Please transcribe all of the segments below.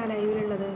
ആരാ ലൈവിലുള്ളത്?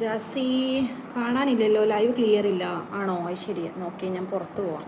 ജാസി കാണാനില്ലല്ലോ live clear ഇല്ല. ആണോ? അത് ശരി. ഓക്കെ ഞാൻ പുറത്തു പോവാം.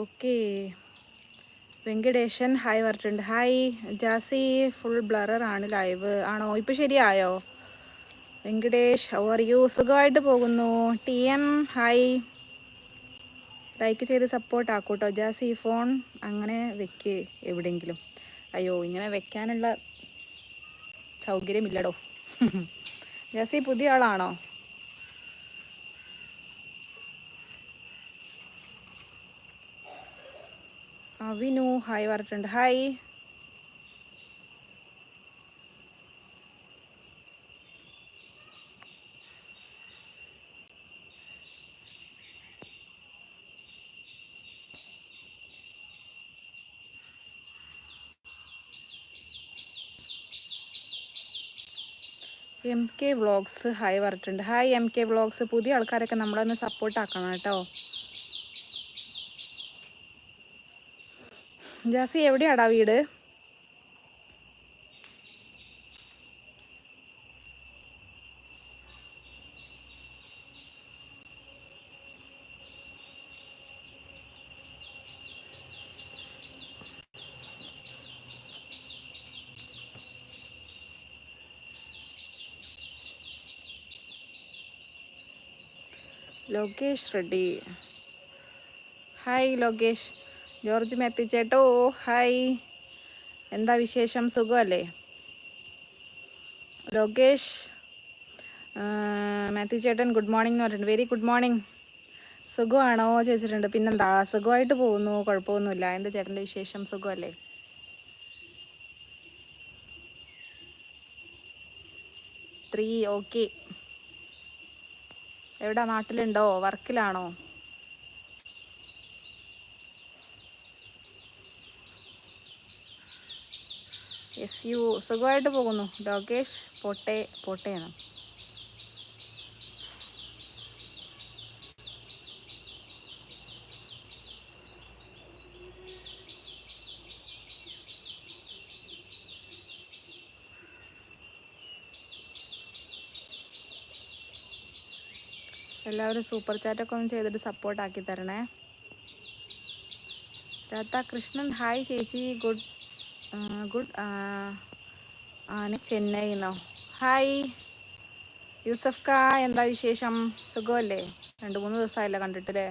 ഓക്കെ. വെങ്കടേശൻ ഹായ് പറഞ്ഞിട്ടുണ്ട്. ഹായ് ജാസി ഫുൾ ബ്ലററാണ് ലൈവ് ആണോ? ഇപ്പം ശരിയായോ? വെങ്കടേഷ് ഹൗ ആർ യു സുഖമായിട്ട് പോകുന്നു. ടി എം ഹായ് ലൈക്ക് ചെയ്ത് സപ്പോർട്ട് ആക്കൂട്ടോ. ജാസി ഫോൺ അങ്ങനെ വെക്ക് എവിടെയെങ്കിലും. അയ്യോ ഇങ്ങനെ വെക്കാനുള്ള സൗകര്യമില്ലടോ. ജാസി പുതിയ ആളാണോ? അവിനു ഹായ് പറഞ്ഞിട്ടുണ്ട്. Hi. M K vlogs hi പറഞ്ഞിട്ടുണ്ട്. ഹായ് എം കെ വ്ളോഗ്സ് പുതിയ ആൾക്കാരൊക്കെ നമ്മളൊന്ന് സപ്പോർട്ട് ആക്കണം കേട്ടോ. ജാസി എവിടെയാടാ വീട്? ലോകേഷ് റെഡ്ഡി. ഹായ് ലോകേഷ്. ജോർജ് മെത്തി ചേട്ടോ ഹായ്. എന്താ വിശേഷം? സുഖമല്ലേ? ലോകേഷ് മാത്യു ചേട്ടൻ ഗുഡ് മോർണിംഗ് എന്ന് പറഞ്ഞിട്ടുണ്ട്. Very good morning. സുഖമാണോ? ചോദിച്ചിട്ടുണ്ട്. പിന്നെന്താ? സുഖമായിട്ട് പോകുന്നു. കുഴപ്പമൊന്നുമില്ല. എന്താ ചേട്ടന്റെ വിശേഷം? സുഖമല്ലേ? ത്രീ ഓക്കെ എവിടെ? നാട്ടിലുണ്ടോ? വർക്കിലാണോ? എസ് യു സുഖമായിട്ട് പോകുന്നു. ലോകേഷ് പോട്ടെ പോട്ടേന്ന് എല്ലാവരും സൂപ്പർ ചാറ്റൊക്കെ ഒന്ന് ചെയ്തിട്ട് സപ്പോർട്ട് ആക്കി തരണേ. രാധാകൃഷ്ണൻ ഹായ് ചേച്ചി ഗുഡ് ഗുഡ് ആണ് ചെന്നൈന്നോ ഹായ് യൂസഫ് കാ എന്താ വിശേഷം? സുഖമല്ലേ? രണ്ട് മൂന്ന് ദിവസമായില്ല കണ്ടിട്ടില്ലേ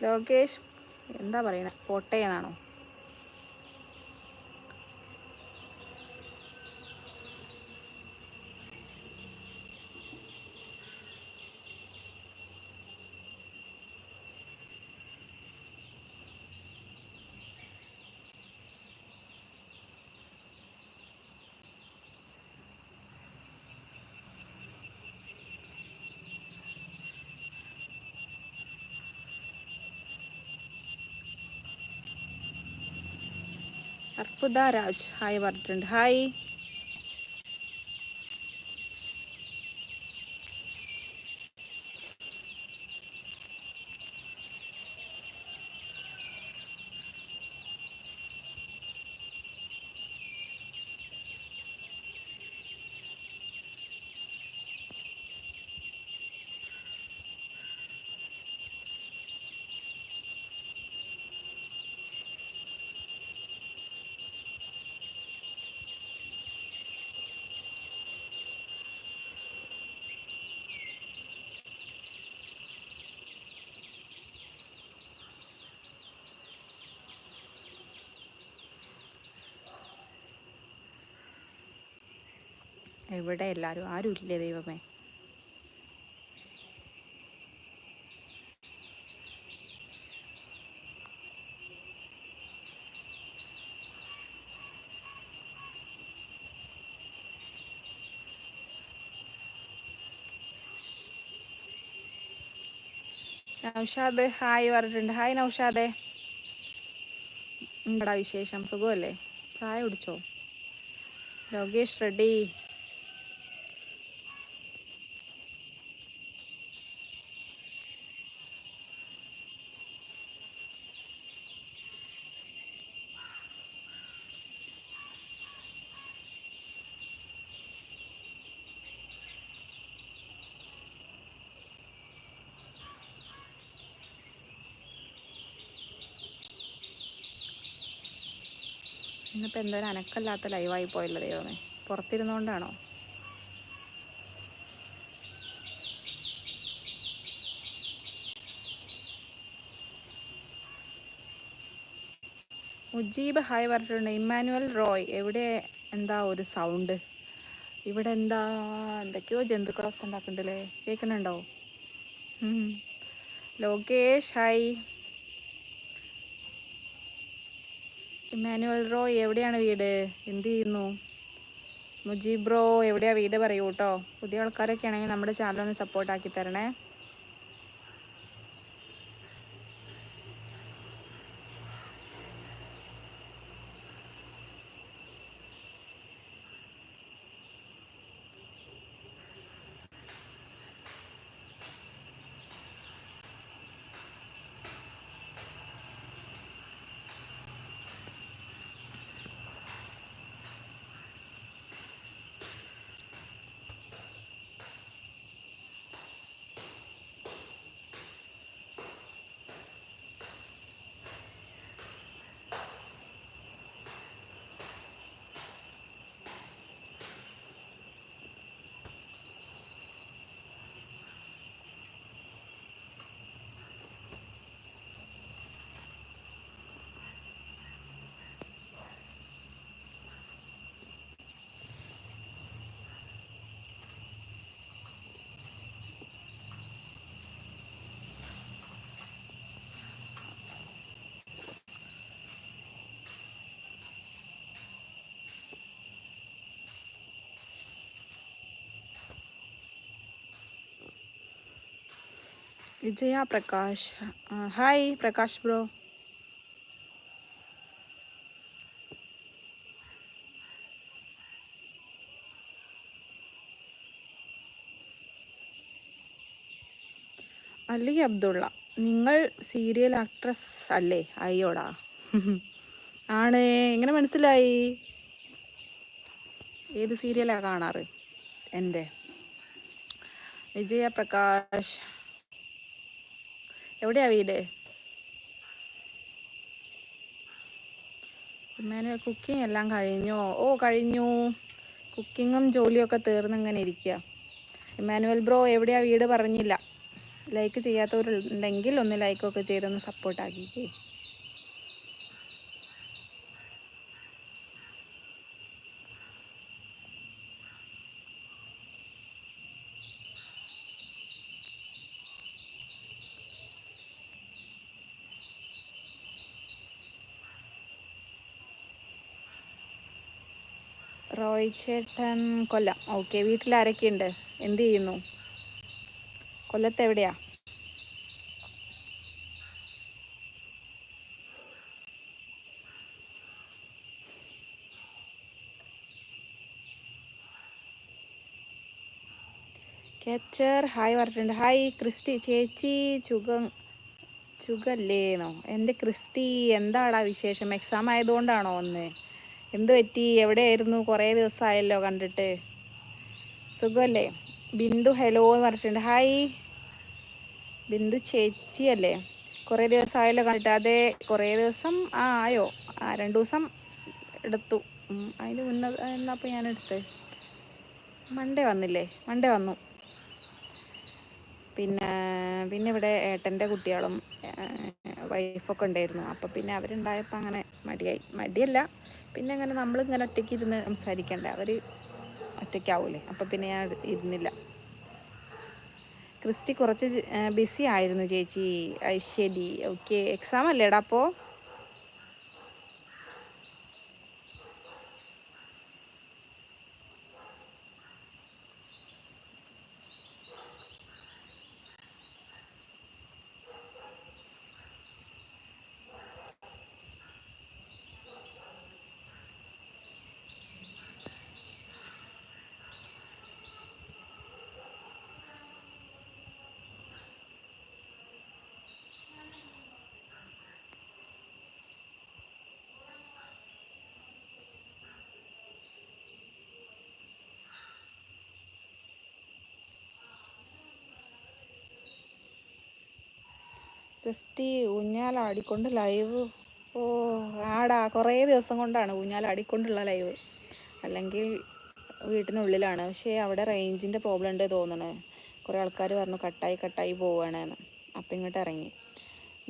ലോകേഷ് എന്താ പറയണേ പോട്ടേന്നാണോ അർപ്പുദ രാജ്. ഹായ് പറഞ്ഞിട്ടുണ്ട്. ഹായ്. എവിടെ എല്ലാവരും ആരും ഇല്ലേ ദൈവമേ? നൗഷാദ് ഹായ് പറഞ്ഞിട്ടുണ്ട്. ഹായ് നൗഷാദേ. എന്താടാ വിശേഷം? സുഖമല്ലേ? ചായ കുടിച്ചോ? ലോകേഷ് റെഡി. ഇന്നിപ്പോൾ എന്തോ ഒരു അനക്കല്ലാത്ത ലൈവായി പോയല്ലോ ദൈവമേ. പുറത്തിരുന്നുകൊണ്ടാണോ മുജീബ് ഹായ് പറഞ്ഞിട്ടുണ്ട്. ഇമ്മാനുവൽ റോയ് എവിടെ എന്താ ഒരു സൗണ്ട് ഇവിടെ എന്താ എന്തൊക്കെയോ ജന്തുക്കളൊക്കെ ഉണ്ടാക്കുന്നുണ്ടല്ലേ? കേൾക്കുന്നുണ്ടോ. ലോകേഷ് ഹായ് ഇമ്മാനുവൽ റോ എവിടെയാണ് വീട്? എന്ത് ചെയ്യുന്നു? മുജീബ് റോ എവിടെയാണ് വീട്? പറയൂ കേട്ടോ. പുതിയ ആൾക്കാരൊക്കെ ആണെങ്കിൽ നമ്മുടെ ചാനൽ ഒന്ന് സപ്പോർട്ട് ആക്കി തരണേ. Vijaya Prakash. Hi Prakash bro. Ali Abdulla നിങ്ങൾ സീരിയൽ ആക്ട്രസ് അല്ലേ? അയ്യോടാ. ആണ് എങ്ങനെ മനസ്സിലായി? ഏത് സീരിയലാണ് കാണാറ്? എന്റെ. വിജയ പ്രകാശ്. എവിടെയാ വീട്? ഇമ്മാനുവൽ കുക്കിംഗ് എല്ലാം കഴിഞ്ഞോ? ഓ കഴിഞ്ഞു. കുക്കിങ്ങും ജോലിയൊക്കെ തീർന്ന് ഇങ്ങനെ ഇരിക്കുക ഇമ്മാനുവൽ ബ്രോ എവിടെയാ വീട് പറഞ്ഞില്ല. ലൈക്ക് ചെയ്യാത്തവരുണ്ടെങ്കിൽ ഒന്ന് ലൈക്കൊക്കെ ചെയ്തൊന്ന് സപ്പോർട്ട് ആക്കിക്കേ റോയ് ചേട്ടൻ കൊല്ലം. ഓക്കെ വീട്ടിൽ ആരൊക്കെയുണ്ട് എന്ത് ചെയ്യുന്നു? കൊല്ലത്ത് എവിടെയാ ക്യാച്ചർ ഹായ് പറഞ്ഞിട്ടുണ്ട്. Hi Christy. ചേച്ചി ചുഖം ചുഖല്ലേന്നോ എന്റെ ക്രിസ്റ്റി എന്താടാ വിശേഷം? എക്സാം ആയതുകൊണ്ടാണോ ഒന്ന് എന്ത് പറ്റി? എവിടെയായിരുന്നു? കുറേ ദിവസമായല്ലോ കണ്ടിട്ട്. സുഖമല്ലേ? ബിന്ദു ഹലോ എന്ന് പറഞ്ഞിട്ടുണ്ട്. ഹായ്. ബിന്ദു ചേച്ചിയല്ലേ? കുറേ ദിവസമായല്ലോ കണ്ടിട്ട്. അതെ കുറേ ദിവസം ആ ആയോ? ആ രണ്ട് ദിവസം എടുത്തു. അതിന് മുന്നേ എന്നപ്പോൾ ഞാൻ എടുത്ത്? മൺഡേ വന്നില്ലേ? മൺഡേ വന്നു. പിന്നെ പിന്നെ ഇവിടെ ഏട്ടന്റെ കുട്ടികളും വൈഫൊക്കെ ഉണ്ടായിരുന്നു. അപ്പോൾ പിന്നെ അവരുണ്ടായപ്പോൾ അങ്ങനെ മടിയായി. മടിയല്ല. പിന്നെ അങ്ങനെ നമ്മളിങ്ങനെ ഒറ്റയ്ക്ക് ഇരുന്ന് സംസാരിക്കണ്ടേ? അവർ ഒറ്റയ്ക്കാവൂലേ? അപ്പോൾ പിന്നെ ഞാൻ ഇരുന്നില്ല. ക്രിസ്റ്റി കുറച്ച് ബിസി ആയിരുന്നു ചേച്ചി. ശരി ഓക്കെ. എക്സാം അല്ലേടാ അപ്പോൾ ക്രിസ്റ്റി ഊഞ്ഞാലാടിക്കൊണ്ട് ലൈവ്. ഓ ആടാ കുറേ ദിവസം കൊണ്ടാണ് ഊഞ്ഞാലാടിക്കൊണ്ടുള്ള ലൈവ്. അല്ലെങ്കിൽ വീട്ടിനുള്ളിലാണ്. പക്ഷേ അവിടെ റേഞ്ചിന്റെ പ്രോബ്ലം ഉണ്ട് തോന്നണേ. കുറേ ആൾക്കാർ പറഞ്ഞു കട്ടായി കട്ടായി പോവുകയാണെന്ന് അപ്പം ഇങ്ങോട്ട് ഇറങ്ങി.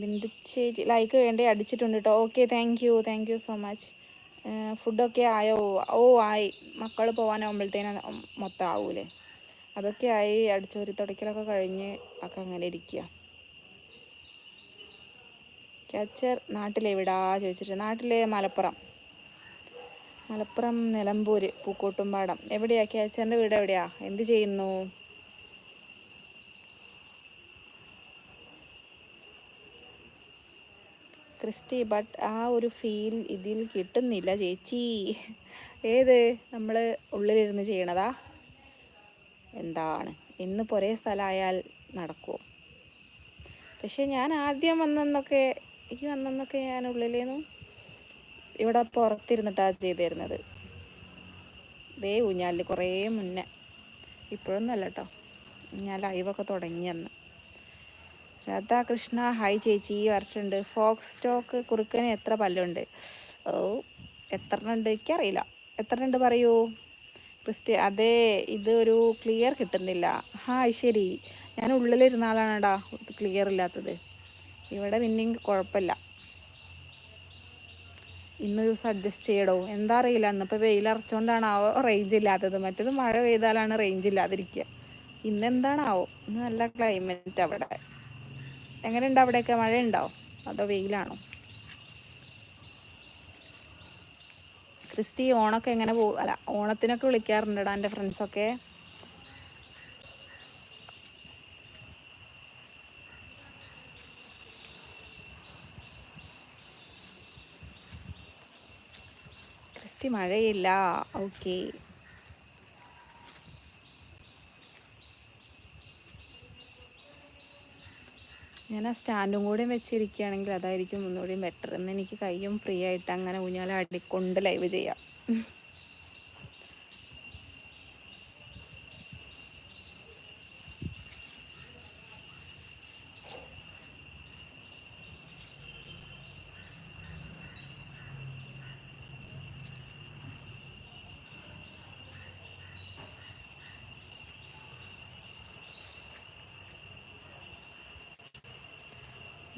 ബിന്ദു ചേച്ചി ലൈക്ക് വേണ്ടി? അടിച്ചിട്ടുണ്ട് കേട്ടോ okay thank you thank you so much ഫുഡൊക്കെ ആയോ? ഓ ആയി. മക്കൾ പോകാനാകുമ്പോഴത്തേനും മൊത്തം ആവൂലേ. അതൊക്കെ ആയി. അടിച്ചോരി തുടക്കലൊക്കെ കഴിഞ്ഞ് ഒക്കെ അങ്ങനെ ഇരിക്കുക ക്യാച്ചർ നാട്ടിലെവിടാ ചോദിച്ചിട്ട് നാട്ടിലെ മലപ്പുറം. മലപ്പുറം നിലമ്പൂർ പൂക്കോട്ടുംപാടം. എവിടെയാ? ക്യാച്ചറിന്റെ വീട് എവിടെയാ? എന്ത് ചെയ്യുന്നു? ക്രിസ്റ്റി ബട്ട് ആ ഒരു ഫീൽ ഇതിൽ കിട്ടുന്നില്ല ചേച്ചി. ഏത്? നമ്മൾ ഉള്ളിലിരുന്ന് ചെയ്യണതാ? എന്താണ്? ഇന്ന് ഒരേ സ്ഥലമായാൽ നടക്കുമോ പക്ഷെ ഞാൻ ആദ്യം വന്നെന്നൊക്കെ ഈ വന്നൊക്കെ ഞാൻ ഉള്ളിലേന്ന് ഇവിടെ പുറത്തിരുന്നിട്ടാണ് ചെയ്തിരുന്നത്. ദേ ഊഞ്ഞാലിൽ കുറേ മുന്നേ. ഇപ്പോഴൊന്നും അല്ല കേട്ടോ ഞാൻ ലൈവൊക്കെ തുടങ്ങിയെന്ന് രാധാകൃഷ്ണ ഹായ് ചേച്ചി വർഷമുണ്ട് ഫോക്സ് സ്റ്റോക്ക് കുറുക്കന് എത്ര പല്ലുണ്ട്? ഓ എത്ര ഉണ്ട് എനിക്കറിയില്ല. എത്ര ഉണ്ട് പറയൂ? ക്രിസ്റ്റി അതെ ഇതൊരു ക്ലിയർ കിട്ടുന്നില്ല. ഹായ് ശരി. ഞാൻ ഉള്ളിലിരുന്ന ആളാണെടാ. ക്ലിയർ ഇല്ലാത്തത്. ഇവിടെ പിന്നെ കുഴപ്പമില്ല. ഇന്നൊരു ദിവസം അഡ്ജസ്റ്റ് ചെയ്യടോ? എന്താ അറിയില്ല. ഇന്നിപ്പോൾ വെയിലറച്ചുകൊണ്ടാണാവോ റേഞ്ച് ഇല്ലാത്തത്. മറ്റേത് മഴ പെയ്താലാണ് റേഞ്ച് ഇല്ലാതിരിക്കുക. ഇന്നെന്താണാവോ ഇന്ന് നല്ല ക്ലൈമറ്റ് അവിടെ. എങ്ങനെയുണ്ട് അവിടെയൊക്കെ? മഴ മഴയുണ്ടോ? അതോ വെയിലാണോ? ക്രിസ്റ്റി ഓണൊക്കെ എങ്ങനെ പോകും അല്ല ഓണത്തിനൊക്കെ വിളിക്കാറുണ്ടടാ എന്റെ ഫ്രണ്ട്സൊക്കെ ക്രിസ്റ്റി മഴയില്ല. ഓക്കെ. ഞാൻ ആ സ്റ്റാൻഡും കൂടെയും വെച്ചിരിക്കുകയാണെങ്കിൽ അതായിരിക്കും ഒന്നുകൂടി ബെറ്റർ എന്ന് എനിക്ക് കയ്യും ഫ്രീ ആയിട്ട് അങ്ങനെ ഊഞ്ഞാൽ അടിക്കൊണ്ട് ലൈവ് ചെയ്യാം.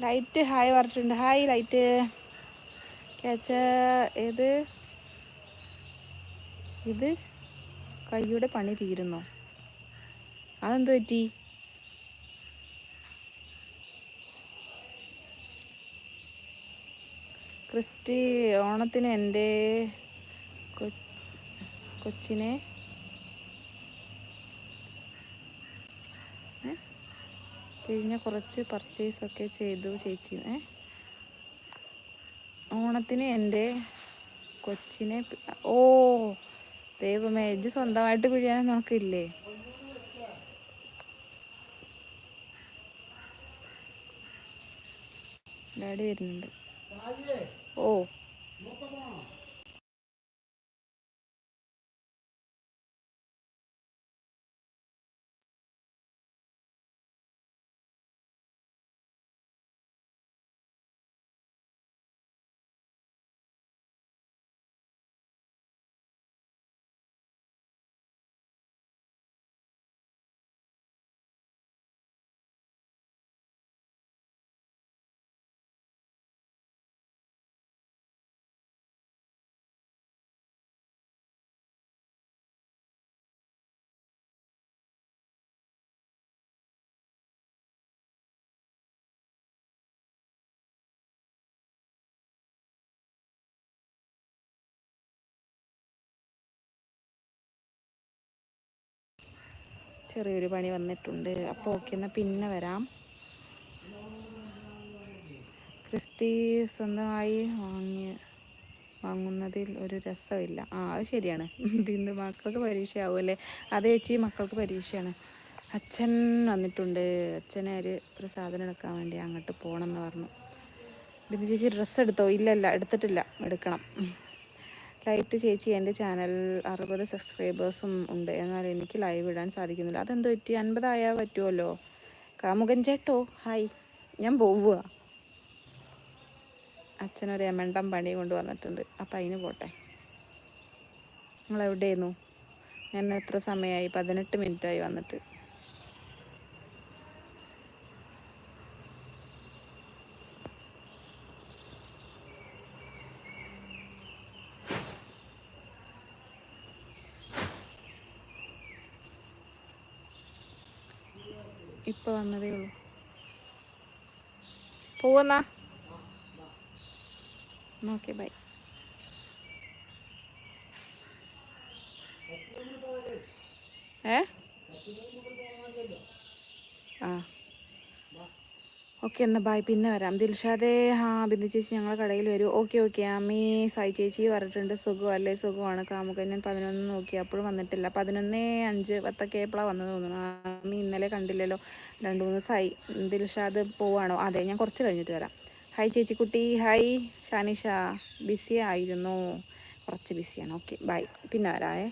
ലൈറ്റ് ഹായ് പറഞ്ഞിട്ടുണ്ട് ഹായ് ലൈറ്റ് ക്യാച്ച ഏത്? ഇത് കൈയുടെ പണി തീരുന്നോ. അതെന്ത് പറ്റി? ക്രിസ്റ്റി ഓണത്തിന് എന്റെ കൊച്ചിനെ കഴിഞ്ഞ കുറച്ച് പർച്ചേസൊക്കെ ചെയ്തു ചേച്ചി. ഓണത്തിന് എന്റെ കൊച്ചിനെ ഓ ദൈവമേ ഇത് സ്വന്തമായിട്ട് പിഴിയാൻ നമുക്കില്ലേ? ഡാഡി വരുന്നുണ്ട്. ഓ. ചെറിയൊരു പണി വന്നിട്ടുണ്ട്. അപ്പോൾ ഓക്കെ എന്നാൽ പിന്നെ വരാം. ക്രിസ്റ്റി സ്വന്തമായി വാങ്ങിയ വാങ്ങുന്നതിൽ ഒരു രസമില്ല. ആ അത് ശരിയാണ്. ബിന്ദു മക്കൾക്ക് പരീക്ഷയാവുമല്ലേ അതേ ചേച്ചി മക്കൾക്ക് പരീക്ഷയാണ്. അച്ഛൻ വന്നിട്ടുണ്ട്. അച്ഛനെ ഒരു ഒരു സാധനം എടുക്കാൻ വേണ്ടി അങ്ങോട്ട് പോകണം എന്ന് പറഞ്ഞു. ബിന്ദു ചേച്ചി ഡ്രസ്സ് എടുത്തോ? ഇല്ല ഇല്ല എടുത്തിട്ടില്ല. എടുക്കണം. ലൈറ്റ് ചേച്ചി എന്റെ ചാനൽ അറുപത് സബ്സ്ക്രൈബേഴ്സും ഉണ്ട്. എന്നാൽ എനിക്ക് ലൈവ് ഇടാൻ സാധിക്കുന്നില്ല. അതെന്ത് പറ്റി അൻപതായാൽ പറ്റുമല്ലോ കാമുകൻ ചേട്ടോ ഹായ് ഞാൻ പോവുക അച്ഛനൊരു എമണ്ടം പണി കൊണ്ടുവന്നിട്ടുണ്ട്. അപ്പം അതിന് പോട്ടെ. നിങ്ങളെവിടെയായിരുന്നു? ഞാൻ എത്ര സമയമായി? പതിനെട്ട് മിനിറ്റായി വന്നിട്ട്. ഇപ്പോൾ വന്നതേ ഉള്ളൂ. പോവന്നാ ഓക്കെ ബൈ. ഏ ആ ഓക്കെ എന്നാൽ ബായ് പിന്നെ വരാം. ദിൽഷാദേ ഹാ ബിന്ദു ചേച്ചി ഞങ്ങളെ കടയിൽ വരും. Okay okay. അമ്മീ സായി ചേച്ചി പറഞ്ഞിട്ടുണ്ട് സുഖം അല്ലേ സുഖമാണ്. കാമുകൻ ഞാൻ പതിനൊന്ന് നോക്കി. അപ്പോഴും വന്നിട്ടില്ല. പതിനൊന്ന് അഞ്ച് പത്തൊക്കെ എപ്പോഴാണ് വന്നത് തോന്നുന്നു. അമ്മി ഇന്നലെ കണ്ടില്ലല്ലോ. രണ്ട് മൂന്ന് സായി ദിൽഷാദ് പോവാണോ? അതെ ഞാൻ കുറച്ച് കഴിഞ്ഞിട്ട് വരാം. ഹായ് ചേച്ചിക്കുട്ടി ഹായ്. ഷാനിഷ ബിസി ആയിരുന്നു. കുറച്ച് ബിസിയാണ്. ഓക്കെ ബായ് പിന്നെ വരാമേ